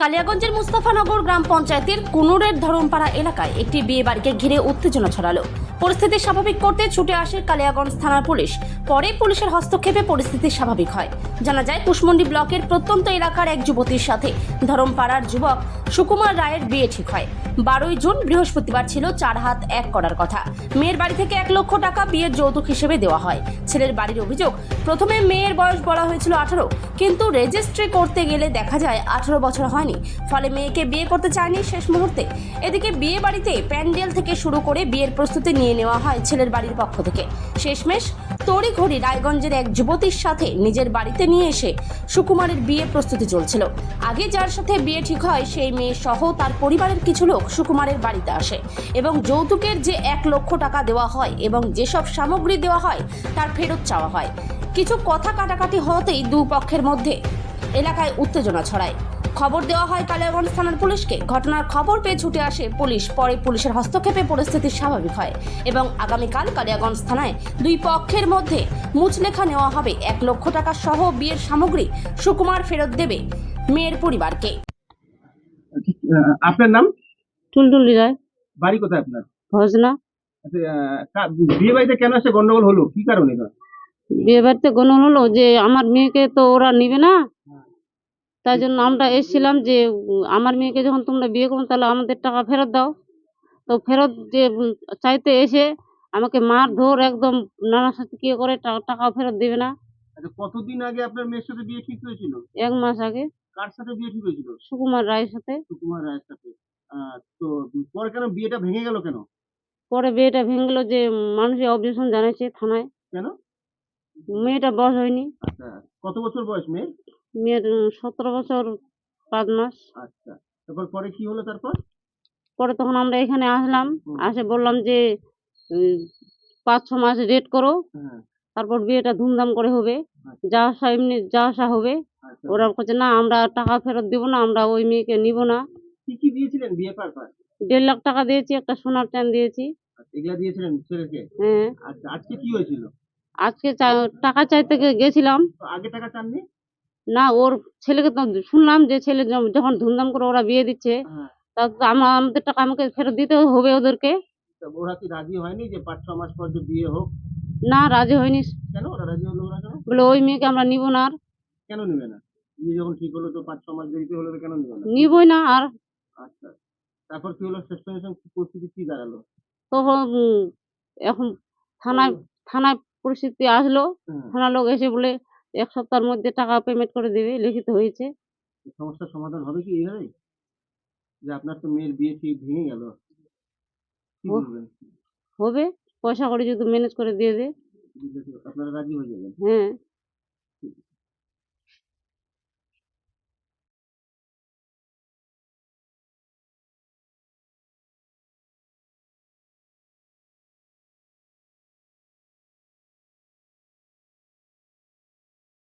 কালিয়াগঞ্জের মুস্তাফানগর গ্রাম পঞ্চায়েতের কুনুরের ধরমপাড়া এলাকায় একটি বিয়ে বাড়িকে ঘিরে উত্তেজনা ছড়ালো। পরিস্থিতি স্বাভাবিক করতে ছুটে আসে কালিয়াগঞ্জ থানার পুলিশ। পরে পুলিশের হস্তক্ষেপে পরিস্থিতি স্বাভাবিক হয়। জানা যায়, কুশমন্ডি ব্লকের প্রত্যন্ত এলাকার এক যুবতীর সাথে ধরমপাড়ার যুবক সুকুমার রায়ের বিয়ে ঠিক হয়। বারোই জুন বৃহস্পতিবার ছিল চার হাত এক করার কথা। মেয়ের বাড়ি থেকে এক লক্ষ টাকা বিয়ের যৌতুক হিসেবে দেওয়া হয়। ছেলের বাড়ির অভিযোগ, প্রথমে মেয়ের বয়স বলা হয়েছিল আঠারো, কিন্তু রেজিস্ট্রি করতে গেলে দেখা যায় আঠারো বছর হয়নি। ফলে মেয়েকে বিয়ে করতে চায়নি শেষ মুহূর্তে। এদিকে বিয়ে বাড়িতে প্যান্ডেল থেকে শুরু করে বিয়ের প্রস্তুতি নিয়ে নেওয়া হয় ছেলের বাড়ির পক্ষ থেকে। শেষমেশ তড়িঘড়ি রায়গঞ্জের এক যুবতীর সাথে নিজের বাড়িতে নিয়ে এসে সুকুমারের বিয়ে প্রস্তুতি চলছিল। আগে যার সাথে বিয়ে ঠিক হয় সেই মেয়ে সহ তার পরিবারের কিছু লোক সুকুমারের বাড়িতে আসে এবং যৌতুকের যে এক লক্ষ টাকা দেওয়া হয় এবং যেসব সামগ্রী দেওয়া হয় তার ফেরত চাওয়া হয়। কিছু কথা কাটাকাটি হতেই দু পক্ষের মধ্যে এলাকায় উত্তেজনা ছড়ায়। খবর দেওয়া হয় কালিয়াগঞ্জ থানার পুলিশকে। ঘটনার খবর পেয়ে ছুটে আসে পুলিশ। পরে পুলিশের হস্তক্ষেপে পরিস্থিতি স্বাভাবিক হয় এবং আগামীকাল কালিয়াগঞ্জ থানায় দুই পক্ষের মধ্যে মুচলেখা নেওয়া হবে। এক লক্ষ টাকা সহ বিয়ের সামগ্রী সুকুমার ফেরত দেবে মেয়ের পরিবারকে। আপনার নাম? টুলটুলি রায় বাড়ি কোথায় আপনার? ভজনা। আচ্ছা, বিয়ে বাড়িতে কেন আসে গন্ডগোল হলো? কি কারণে বিয়ে বাড়িতে গণন হলো যে আমার মেয়েকে তো ওরা নিবে না। তাই জন্য আমরা এসেছিলাম যে আমার মেয়েকে যখন তোমরা বিয়ে করো তাহলে আমাদের টাকা ফেরত দাও। তো ফেরত যে চাইতে এসে আমাকে মার ধর একদম নানা সাথে কি করে টাকা ফেরত দেবে না। আচ্ছা কতদিন আগে আপনার মেয়ের সাথে বিয়ে ঠিক হয়েছিল? এক মাস আগে। কার সাথে বিয়ে ঠিক হয়েছিল? সুকুমার রায়ের সাথে। সুকুমার রায়ের সাথে। আহ, তো পরে কেন বিয়েটা ভেঙে গেল কেন? পরে বিয়েটা ভেঙে গেলো যে মানুষের অবজেকশন জানাইছে থানায়। কেন? মেয়েটা বয়স হয়নি। আচ্ছা কত বছর বয়স মেয়ের? মেয়ের সতেরো বছর পাঁচ মাস। আচ্ছা তারপর পরে কি হলো তারপর? পরে তখন আমরা এখানে আসলাম হুম। আসে বললাম যে উম, পাঁচ ছ মাস রেট করো। হ্যাঁ। তারপর বিয়েটা ধুমধাম করে হবে। আচ্ছা, যা আসা এমনি যা আসা হবে। ওরা বলছে না আমরা টাকা ফেরত দিব না আমরা ওই মেয়েকে নিব না। কি কি দিয়েছিলেন বিয়ে পারপাস দেড় লাখ টাকা দিয়েছি একটা সোনার চেন দিয়েছি। এগুলা দিয়েছিলেন ছেলেকে? হ্যাঁ। আচ্ছা আজকে কি হয়েছিল? আজকে টাকা চাইতে গেছিলাম। আগে টাকা চাননি? না ওর ছেলেকে তো শুনলাম যে ছেলে যখন ধুমধাম করে ওরা বিয়ে দিচ্ছে হ্যাঁ। তা আমাদের টাকা আমাকে ফেরত দিতে হবে ওদেরকে। ওরা কি রাজি হয়নি যে পাঁচ ছ মাস পর যে বিয়ে হোক? না রাজি হয়নি। কেন? ওরা রাজি হলো বলে ওই মেয়েকে আমরা নিব না আর। কেন নিবে না? বিয়ে যখন ঠিক হলো তো পাঁচ ছ মাস দেরিতে হলো তো কেন নিবে না? নিবই না আর। আচ্ছা। তারপর কি হলো? শেষ পর্যন্ত পরিস্থিতি কি দাঁড়াল? তখন উম, এখন থানায় থানায় পরিস্থিতি আসলো। হুম, থানার লোক এসে বলে এক সপ্তাহের মধ্যে টাকা পেমেন্ট করে দেবে লিখিত হয়েছে। এই সমস্যার সমাধান হবে কি এইভাবে যে আপনার তো মেয়ের বিয়ে ঠিক ভেঙে গেল। কি। বলবেন? হবে। পয়সা করে যদি ম্যানেজ করে দিয়ে দে। আপনারা রাজি হয়ে যাবেন। হ্যাঁ।